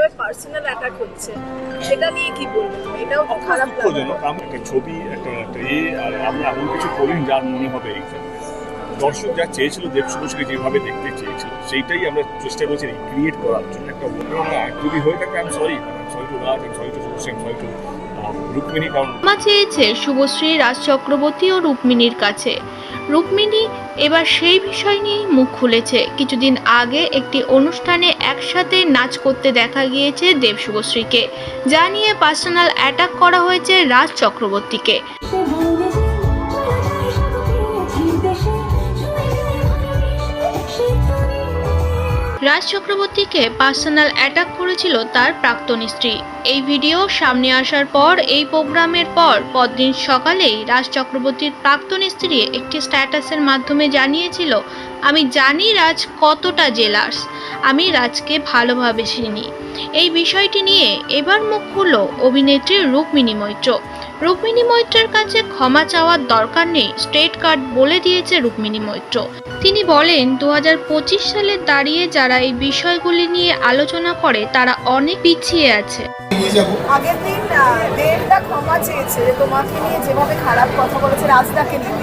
যেভাবে personal attack হচ্ছে। সেটা নিয়ে কি বলবে এটাও তো খারাপ দুঃখজনক আমি একটা ছবি একটা একটা এ আর আমরা এমন কিছু করিনি যার মনে হবে দর্শক যা চেয়েছিল দেব শুভশ্রী যেভাবে দেখতে চেয়েছিল সেইটাই আমরা চেষ্টা করছি ক্রিয়েট করার জন্য। একটা অন্য যদি হয়ে থাকে আমি সরি সরি টু রাজ আমি sorry to Subhashree sorry to Rukmini কারণ চেয়েছে শুভশ্রী রাজ চক্রবর্তী ও রুক্মিণীর কাছে। রুক্মিণী এবার সেই বিষয় নিয়েই মুখ খুলেছে। কিছুদিন আগে একটি অনুষ্ঠানে একসাথে নাচ করতে দেখা গিয়েছে দেবশুভশ্রীকে। যা নিয়ে পার্সোনাল অ্যাটাক করা হয়েছে রাজ চক্রবর্তীকে। রাজ চক্রবর্তীকে পার্সোনাল অ্যাটাক করেছিল তার প্রাক্তন স্ত্রী। এই ভিডিও সামনে আসার পর, এই প্রোগ্রামের পর পরদিন সকালেই রাজ চক্রবর্তীর প্রাক্তন স্ত্রী একটি স্ট্যাটাসের মাধ্যমে জানিয়েছিল, আমি জানি রাজ কতটা জেলার্স, আমি রাজকে ভালোভাবে চিনি। এই বিষয়টি নিয়ে এবার মুখ খুলল অভিনেত্রী রুক্মিণী মৈত্র। রুক্মিণী মৈত্রের কাছে ক্ষমা চাওয়ার দরকার নেই স্ট্রেট কার্ড বলে দিয়েছে রুক্মিণী মৈত্র তিনি বলেন দুহাজার পঁচিশ সালে দাঁড়িয়ে যারা এই বিষয়গুলি নিয়ে আলোচনা করে তারা অনেক পিছিয়ে আছে আগের দিন দেবদা ক্ষমা চেয়েছে যে তোমাকে নিয়ে যেভাবে খারাপ কথা বলেছে রাজদাকে নিয়ে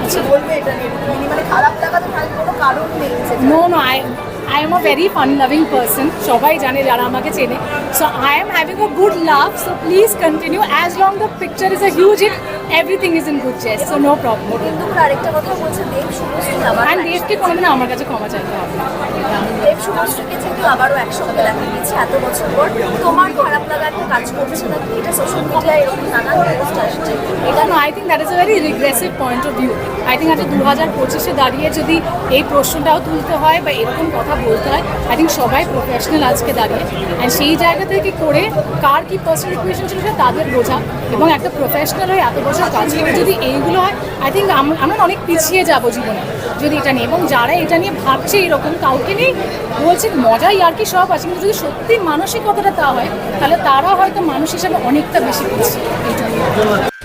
কিছু বলবে এটা নিয়ে মানে খারাপ তার কোনো কারণ নেই। No no I I am a very fun loving person সবাই জানে যারা আমাকে চেনে so I am having a good love so please continue as long the picture is a huge it everything is in good chess so no problem কিন্তু আরেকটা কথা বলছে দেব শুভশ্রী আবার অ্যান্ড দেবকে কোনোদিন আমার কাছে ক্ষমা চাইতে হবে না। দেব শুভশ্রীকে যেহেতু আবারও একসঙ্গে দেখা গেছে এত বছর পর তোমার খারাপ লাগা একটা কাজ করছে নাকি? এটা সোশ্যাল মিডিয়ায় এরকম নানান পোস্ট আসছে। এটা না I think that is a very regressive point of view I think আজকে দু হাজার পঁচিশে দাঁড়িয়ে যদি এই প্রশ্নটাও তুলতে হয় বা এরকম কথা বলতে হয় আই থিঙ্ক সবাই প্রফেশনাল আজকে দাঁড়িয়ে। অ্যান্ড সেই জায়গা থেকে করে কার কি পার্সোনাল ইকুয়েশন ছিল তাদের বোঝা। এবং একটা প্রফেশনাল হয়ে এত বছর কাজ করে যদি এইগুলো হয় আই থিঙ্ক আমরা অনেক পিছিয়ে যাব জীবনে যদি এটা নিয়ে। এবং যারা এটা নিয়ে ভাবছে এরকম, কাউকে নেই বলছে মজাই আর কি সব আছে, কিন্তু যদি সত্যি মানসিকতাটা তা হয়, তাহলে তারা হয়তো মানুষ হিসাবে অনেকটা বেশি পিছিয়ে। এইটুকু